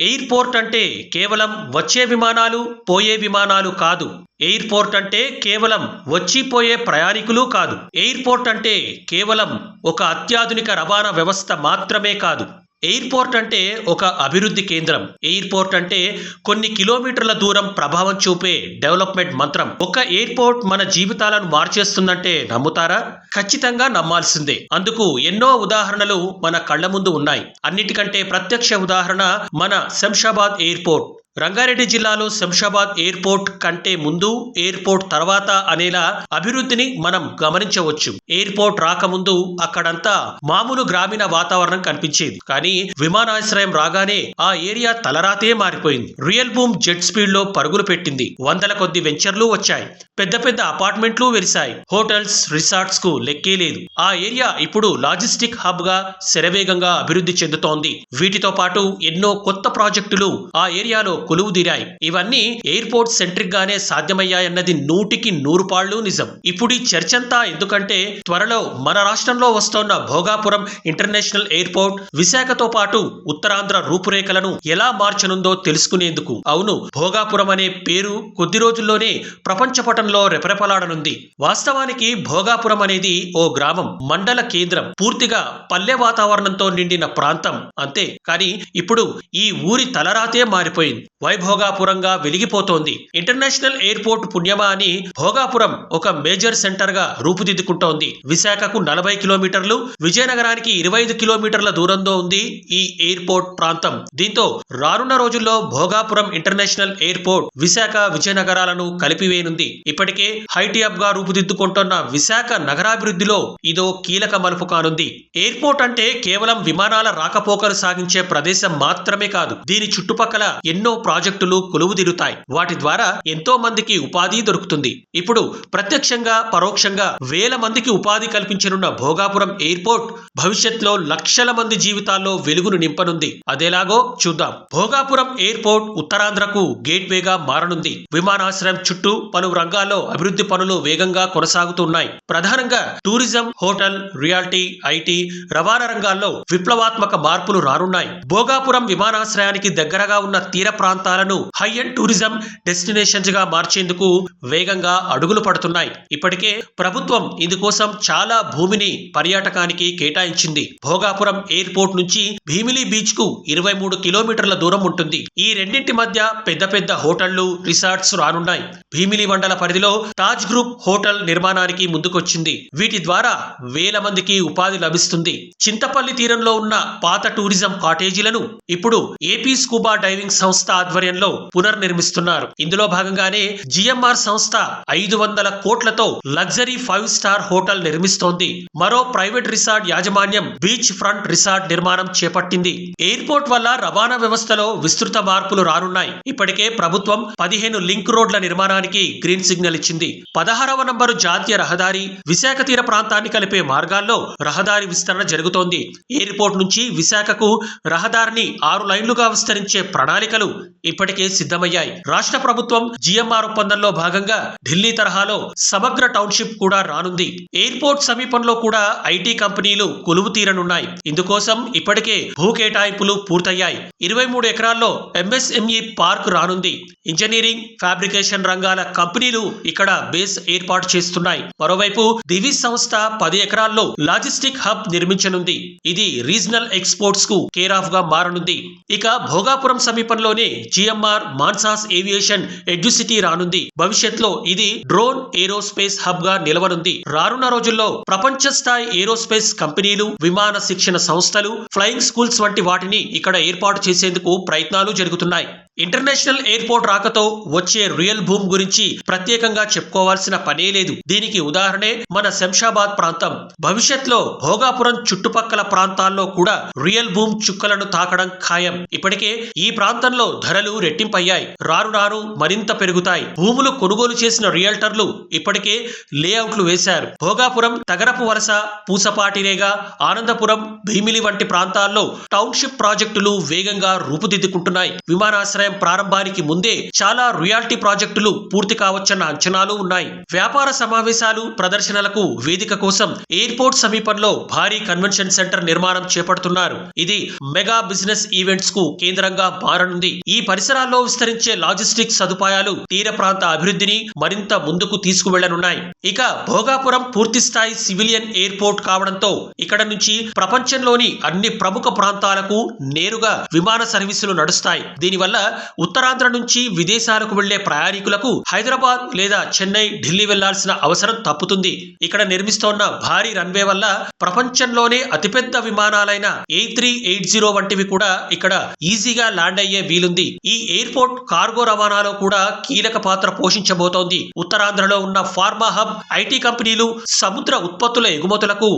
Airport అంటే కేవలం వచ్చే విమానాలు పోయే విమానాలు కాదు. ఎయిర్పోర్ట్ అంటే కేవలం వచ్చిపోయే ప్రయాణికులు కాదు. ఎయిర్పోర్ట్ అంటే కేవలం ఒక అత్యాధునిక రవాణా వ్యవస్థ మాత్రమే కాదు. ఎయిర్పోర్ట్ అంటే ఒక అభివృద్ధి కేంద్రం. ఎయిర్పోర్ట్ అంటే కొన్ని కిలోమీటర్ల దూరం ప్రభావం చూపే డెవలప్మెంట్ మంత్రం. ఒక ఎయిర్పోర్ట్ మన జీవితాలను మార్చేస్తుందంటే నమ్ముతారా? ఖచ్చితంగా నమ్మాల్సిందే. అందుకు ఎన్నో ఉదాహరణలు మన కళ్ళ ముందు ఉన్నాయి. అన్నిటికంటే ప్రత్యక్ష ఉదాహరణ మన శంషాబాద్ ఎయిర్పోర్ట్. రంగారెడ్డి జిల్లాలో శంషాబాద్ ఎయిర్పోర్ట్ కంటే ముందు ఎయిర్పోర్ట్ తర్వాత అనేలా అభివృద్ధిని మనం గమనించవచ్చు. ఎయిర్పోర్ట్ రాకముందు అక్కడంతా మామూలు గ్రామీణ వాతావరణం కనిపించేది. కానీ విమానాశ్రయం రాగానే ఆ ఏరియా తలరాతే మారిపోయింది. రియల్ బూమ్ జెట్ స్పీడ్లో పరుగులు పెట్టింది. వందల కొద్ది వెంచర్లు వచ్చాయి. పెద్ద పెద్ద అపార్ట్మెంట్లు వెలిశాయి. హోటల్స్ రిసార్ట్స్కు లెక్కే లేదు. ఆ ఏరియా ఇప్పుడు లాజిస్టిక్ హబ్గా శరవేగంగా అభివృద్ధి చెందుతోంది. వీటితో పాటు ఎన్నో కొత్త ప్రాజెక్టులు ఆ ఏరియాలో కొలువుదీరాయి ఇవన్నీ ఎయిర్పోర్ట్ సెంట్రిక్ గానే సాధ్యమయ్యాయన్నది నూటికి నూరు పాళ్ళు నిజం. ఇప్పుడు ఈ చర్చంతా ఎందుకంటే త్వరలో మన రాష్ట్రంలో వస్తోన్న భోగాపురం ఇంటర్నేషనల్ ఎయిర్పోర్ట్ విశాఖతో పాటు ఉత్తరాంధ్ర రూపురేఖలను ఎలా మార్చనుందో తెలుసుకునేందుకు. అవును భోగాపురం అనే పేరు కొద్ది రోజుల్లోనే ప్రపంచ పటంలో రెపరెపలాడనుంది. వాస్తవానికి భోగాపురం అనేది ఓ గ్రామం మండల కేంద్రం పూర్తిగా పల్లె వాతావరణంతో నిండిన ప్రాంతం అంతే. కానీ ఇప్పుడు ఈ ఊరి తలరాతే మారిపోయింది. వైభోగాపురంగా వెలిగిపోతోంది. ఇంటర్నేషనల్ ఎయిర్పోర్ట్ పుణ్యమా అని భోగాపురం ఒక మేజర్ సెంటర్గా రూపుదిద్దుకుంటోంది. విశాఖకు నలభై కిలోమీటర్లు విజయనగరానికి ఇరవై ఐదు కిలోమీటర్ల దూరంలో ఉంది ఈ ఎయిర్పోర్ట్ ప్రాంతం. దీంతో రానున్న రోజుల్లో భోగాపురం ఇంటర్నేషనల్ ఎయిర్పోర్ట్ విశాఖ విజయనగరాలను కలిపివేయనుంది. ఇప్పటికే హైటీఅప్గా రూపుదిద్దుకుంటున్న విశాఖ నగరాభివృద్ధిలో ఇదో కీలక మలుపు కానుంది. ఎయిర్పోర్ట్ అంటే కేవలం విమానాల రాకపోకలు సాగించే ప్రదేశం మాత్రమే కాదు దీని చుట్టుపక్కల ఎన్నో ప్రాజెక్టులు కొలువుదీరుతాయి. వాటి ద్వారా ఎంతో మందికి ఉపాధి దొరుకుతుంది. ఇప్పుడు ప్రత్యక్షంగా పరోక్షంగా వేల మందికి ఉపాధి కల్పించనున్న భోగాపురం ఎయిర్పోర్ట్ భవిష్యత్లో లక్షల మంది జీవితాల్లో వెలుగును నింపనుంది. అదేలాగో చూద్దాం. భోగాపురం ఎయిర్పోర్ట్ ఉత్తరాంధ్రకు గేట్వేగా మారనుంది. విమానాశ్రయం చుట్టూ పలు రంగాల్లో అభివృద్ధి పనులు వేగంగా కొనసాగుతున్నాయి. ప్రధానంగా టూరిజం హోటల్ రియాలిటీ ఐటీ రవాణా రంగాల్లో విప్లవాత్మక మార్పులు రానున్నాయి. భోగాపురం విమానాశ్రయానికి దగ్గరగా ఉన్న తీర ప్రాంతాలను హై అండ్ టూరిజం డెస్టినేషన్స్గా మార్చేందుకు వేగంగా అడుగులు పడుతున్నాయి. ఇప్పటికే ప్రభుత్వం ఇందుకోసం చాలా భూమిని పర్యాటకానికి కేటాయించింది. భోగాపురం ఎయిర్పోర్ట్ నుంచి భీమిలి బీచ్కు ఇరవై మూడు కిలోమీటర్ల దూరం ఉంటుంది. ఈ రెండింటి మధ్య పెద్ద పెద్ద హోటళ్ళు రిసార్ట్స్ రానున్నాయి. భీమిలి మండల పరిధిలో తాజ్ గ్రూప్ హోటల్ నిర్మాణానికి ముందుకొచ్చింది. వీటి ద్వారా వేల మందికి ఉపాధి లభిస్తుంది. చింతపల్లి తీరంలో ఉన్న పాత టూరిజం కాటేజీలను ఇప్పుడు ఏపీ స్కూబా డైవింగ్ సంస్థ ఆధ్వర్యంలో పునర్నిర్మిస్తున్నారు. ఇందులో భాగంగానే జిఎంఆర్ సంస్థ ఐదు వందల కోట్లతో లగ్జరీ ఫైవ్ స్టార్ హోటల్ నిర్మిస్తోంది. మరో ప్రైవేట్ రిసార్ట్ యాజమాన్యం బీచ్ ఫ్రంట్ రిసార్ట్ నిర్మాణం చేపట్టింది. ఎయిర్పోర్ట్ వల్ల రవాణా వ్యవస్థలో విస్తృత మార్పులు రానున్నాయి. ఇప్పటికే ప్రభుత్వం పదిహేను లింక్ రోడ్ల నిర్మాణానికి గ్రీన్ సిగ్నల్ ఇచ్చింది. పదహారవ నంబరు జాతీయ రహదారి విశాఖ తీర ప్రాంతాన్ని కలిపే మార్గాల్లో రహదారి విస్తరణ జరుగుతోంది. ఎయిర్పోర్ట్ నుంచి విశాఖకు రహదారిని ఆరు లైన్లుగా విస్తరించే ప్రణాళికలు ఇప్పటికే సిద్ధమయ్యాయి. రాష్ట్ర ప్రభుత్వం జిఎంఆర్ ఒప్పందంలో భాగంగా ఢిల్లీ తరహాలో సమగ్ర టౌన్షిప్ కూడా రానుంది. ఎయిర్పోర్ట్ సమీపంలో కూడా ఐటీ కంపెనీలు కొలువు తీరనున్నాయి. ఇందుకోసం ఇప్పటికే భూ కేటాయింపులు పూర్తయ్యాయి. ఇరవై మూడు ఎకరాల్లో ఎంఎస్ఎంఈ పార్క్ రానుంది. ఇంజనీరింగ్ ఫ్యాబ్రికేషన్ రంగాల కంపెనీలు ఇక్కడ బేస్ ఏర్పాటు చేస్తున్నాయి. మరోవైపు దివిస్ సంస్థ పది ఎకరాల్లో లాజిస్టిక్ హబ్ నిర్మించనుంది. ఇది రీజనల్ ఎక్స్పోర్ట్స్కు కేర్ ఆఫ్గా మారనుంది. ఇక భోగాపురం సమీపంలోనే జిఎంఆర్ మాన్సాస్ ఏవియేషన్ ఎడ్యుసిటీ రానుంది. భవిష్యత్లో ఇది డ్రోన్ ఏరోస్పేస్ హబ్గా నిలవనుంది. రానున్న రోజుల్లో ప్రపంచ స్థాయి ఏరోస్పేస్ కంపెనీలు విమాన శిక్షణ సంస్థలు ఫ్లయింగ్ స్కూల్స్ వంటి వాటిని ఇక్కడ ఏర్పాటు చేసేందుకు ప్రయత్నాలు జరుగుతున్నాయి. ఇంటర్నేషనల్ ఎయిర్పోర్ట్ రాకతో వచ్చే రియల్ భూమ్ గురించి ప్రత్యేకంగా చెప్పుకోవాల్సిన పనే లేదు. దీనికి ఉదాహరణే మన శంషాబాద్ ప్రాంతం. భవిష్యత్లో భోగాపురం చుట్టుపక్కల ప్రాంతాల్లో కూడా రియల్ భూమ్ చుక్కలను తాకడం ఖాయం. ఇప్పటికే ఈ ప్రాంతంలో ధరలు రెట్టింపయ్యాయి. రాను రాను మరింత పెరుగుతాయి. భూములు కొనుగోలు చేసిన రియల్టర్లు ఇప్పటికే లేఅవుట్లు వేశారు. భోగాపురం తగరపు వరస పూసపాటిరేగా ఆనందపురం భీమిలి వంటి ప్రాంతాల్లో టౌన్షిప్ ప్రాజెక్టులు వేగంగా రూపుదిద్దుకుంటున్నాయి. విమానాశ్రయం విమానాశ్రయం ప్రారంభానికి ముందే చాలా రియాలిటీ ప్రాజెక్టులు పూర్తి కావచ్చన్న అంచనాలు ఉన్నాయి. వ్యాపార సమావేశాలు ప్రదర్శనలకు వేదిక కోసం ఎయిర్పోర్ట్ సమీపంలో భారీ కన్వెన్షన్ సెంటర్ నిర్మాణం చేపడుతున్నారు. ఇది మెగా బిజినెస్ ఈవెంట్స్కు కేంద్రంగా మారనుంది. ఈ పరిసరాల్లో విస్తరించే లాజిస్టిక్ సదుపాయాలు తీర ప్రాంత అభివృద్ధిని మరింత ముందుకు తీసుకువెళ్ళనున్నాయి. ఇక భోగాపురం పూర్తి స్థాయి సివిలియన్ ఎయిర్పోర్ట్ కావడంతో ఇక్కడ నుంచి ప్రపంచంలోని అన్ని ప్రముఖ ప్రాంతాలకు నేరుగా విమాన సర్వీసులు నడుస్తాయి. దీనివల్ల ఉత్తరాంధ్ర నుంచి విదేశాలకు వెళ్ళే ప్రయాణికులకు హైదరాబాద్ లేదా చెన్నై ఢిల్లీ వెళ్ళాల్సిన అవసరం తప్పుతుంది. ఇక్కడ నిర్మిస్తోన్న భారీ రన్వే వల్ల ప్రపంచంలోనే అతిపెద్ద విమానాలైన ఏ త్రీ ఎయిట్ జీరో వంటివి కూడా ఇక్కడ ఈజీగా ల్యాండ్ అయ్యే వీలుంది. ఈ ఎయిర్పోర్ట్ కార్గో రవాణాలో కూడా కీలక పాత్ర పోషించబోతోంది. ఉత్తరాంధ్రలో ఉన్న ఫార్మా హబ్ ఐటీ కంపెనీలు సముద్ర ఉత్పత్తుల ఎగుమతులకు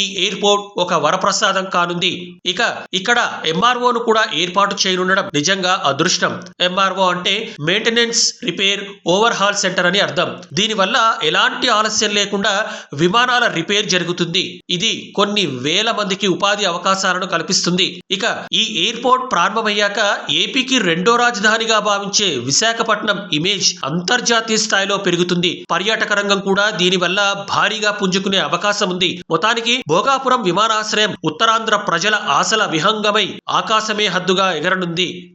ఈ ఎయిర్పోర్ట్ ఒక వరప్రసాదం కానుంది. ఇక ఇక్కడ ఎంఆర్ఓను కూడా ఏర్పాటు చేయనుండడం నిజంగా అదృష్టం. ఎంఆర్ఓ అంటే maintenance repair overhaul centre అని అర్థం. దీనివల్ల ఎలాంటి ఆలస్యం లేకుండా విమానాల రిపేర్ జరుగుతుంది. ఇది కొన్ని వేల మందికి ఉపాధి అవకాశాలను కల్పిస్తుంది. ఇక ఈ ఎయిర్పోర్ట్ ప్రారంభమయ్యాక ఏపీకి రెండో రాజధానిగా భావించే విశాఖపట్నం ఇమేజ్ అంతర్జాతీయ స్థాయిలో పెరుగుతుంది. పర్యాటక రంగం కూడా దీనివల్ల భారీగా పుంజుకునే అవకాశం ఉంది. మొత్తానికి భోగాపురం విమానాశ్రయం ఉత్తరాంధ్ర ప్రజల ఆశల విహంగమై ఆకాశమే హద్దుగా ఎగరనుంది.